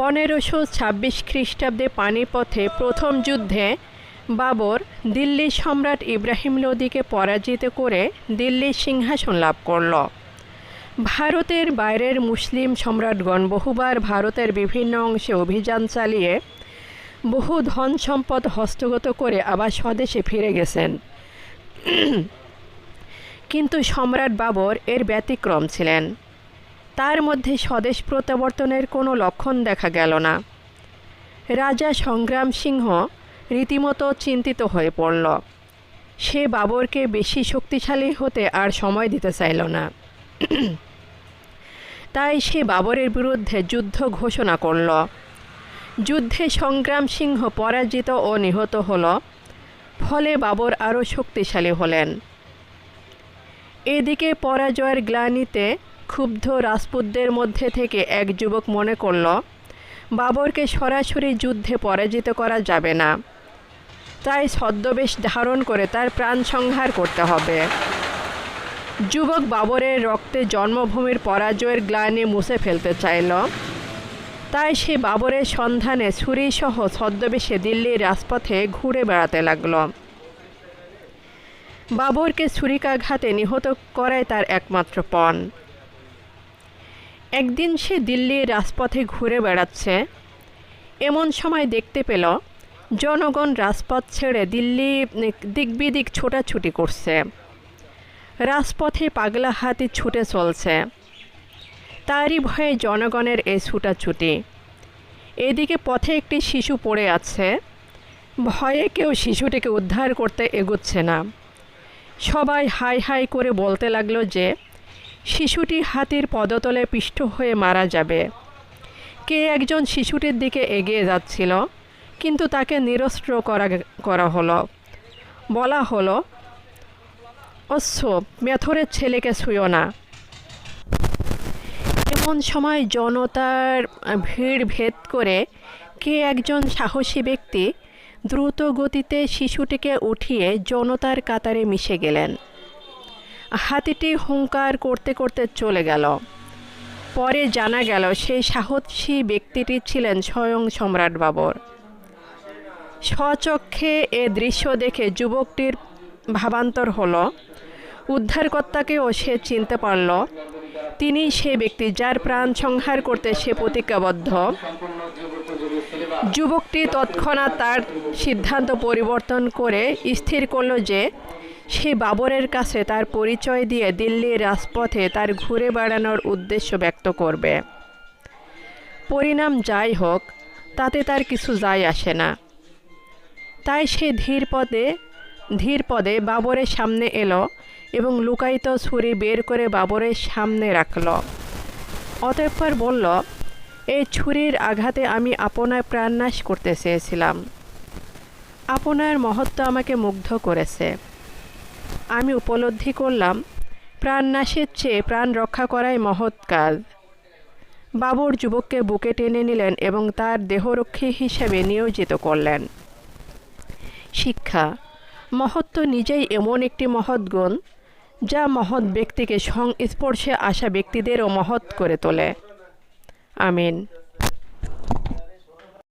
পনেরোশো ছাব্বিশ খ্রিস্টাব্দে পানিপথে প্রথম যুদ্ধে বাবর দিল্লি সম্রাট ইব্রাহিম লোদিকে পরাজিত করে দিল্লির সিংহাসন লাভ করল। ভারতের বাইরের মুসলিম সম্রাটগণ বহুবার ভারতের বিভিন্ন অংশে অভিযান চালিয়ে বহু ধন সম্পদ হস্তগত করে আবার স্বদেশে ফিরে গেছেন। কিন্তু সম্রাট বাবর এর ব্যতিক্রম ছিলেন। তার মধ্যে স্বদেশ প্রত্যাবর্তনের কোনো লক্ষণ দেখা গেল না। রাজা সংগ্রাম সিংহ রীতিমতো চিন্তিত হয়ে পড়ল। সে বাবরকে বেশি শক্তিশালী হতে আর সময় দিতে চাইল না। তাই সে বাবরের বিরুদ্ধে যুদ্ধ ঘোষণা করল। যুদ্ধে সংগ্রাম সিংহ পরাজিত ও নিহত হল, ফলে বাবর আরও শক্তিশালী হলেন। এদিকে পরাজয়ের গ্লানিতে ক্ষুব্ধ রাজপুতদের মধ্যে থেকে এক যুবক মনে করল, বাবরকে সরাসরি যুদ্ধে পরাজিত করা যাবে না। তাই ছদ্মবেশ ধারণ করে তার প্রাণ সংহার করতে হবে। যুবক বাবরের রক্তে জন্মভূমির পরাজয়ের গ্লানি মুছে ফেলতে চাইল। তাই সে বাবরের সন্ধানে ছুরিসহ ছদ্মবেশে দিল্লির রাজপথে ঘুরে বেড়াতে লাগল। বাবরকে ছুরিকাঘাতে নিহত করাই তার একমাত্র পণ। একদিন সে দিল্লির রাজপথে ঘুরে বেড়াচ্ছে। এমন সময় দেখতে পেল, জনগণ রাজপথ ছেড়ে দিল্লি দিকবিদিক ছোটাছুটি করছে। রাজপথে পাগলা হাতি ছুটে চলছে। তারই ভয়ে জনগণের এই ছুটাছুটি। এদিকে পথে একটি শিশু পড়ে আছে। ভয়ে কেউ শিশুটিকে উদ্ধার করতে এগোচ্ছে না। সবাই হাই হাই করে বলতে লাগল যে শিশুটি হাতির পদতলে পিষ্ট হয়ে মারা যাবে। কে একজন শিশুটির দিকে এগিয়ে যাচ্ছিল, কিন্তু তাকে নিরস্ত্র করা করা হলো। বলা হলো, অশ্ব, মেথরের ছেলেকে ছুঁয়ো না। এমন সময় জনতার ভিড় ভেদ করে কে একজন সাহসী ব্যক্তি দ্রুত গতিতে শিশুটিকে উঠিয়ে জনতার কাতারে মিশে গেলেন। হাতিটি হুঙ্কার করতে করতে চলে গেল। পরে জানা গেল সেই সাহসী ব্যক্তিটি ছিলেন স্বয়ং সম্রাট বাবর। স্বচক্ষে এ দৃশ্য দেখে যুবকটির ভাবান্তর হলো উদ্ধারকর্তাকেও সে চিনতে পারল, তিনি সে ব্যক্তি যার প্রাণ সংহার করতে সে প্রতিজ্ঞাবদ্ধ। যুবকটি তৎক্ষণাৎ তার সিদ্ধান্ত পরিবর্তন করে স্থির করল যে সে বাবরের কাছে তার পরিচয় দিয়ে দিল্লির রাজপথে তার ঘুরে বেড়ানোর উদ্দেশ্য ব্যক্ত করবে। পরিণাম যাই হোক, তাতে তার কিছু যায় আসে না। তাই সে ধীর পদে ধীর পদে বাবরের সামনে এলো এবং লুকায়িত ছুরি বের করে বাবরের সামনে রাখল। অতঃপর বলল, এই ছুরির আঘাতে আমি আপনার প্রাণনাশ করতে চেয়েছিলাম। আপনার মহত্ব আমাকে মুগ্ধ করেছে। আমি উপলব্ধি করলাম, প্রাণনাশের চেয়ে প্রাণ রক্ষা করাই মহৎ কাজ। বাবর যুবককে বুকে টেনে নিলেন এবং তার দেহরক্ষী হিসেবে নিয়োজিত করলেন। শিক্ষা। মহত্ব নিজেই এমন একটি মহৎ গুণ, যা মহৎ ব্যক্তিকে সংস্পর্শে আসা ব্যক্তিদেরও মহৎ করে তোলে। আমিন।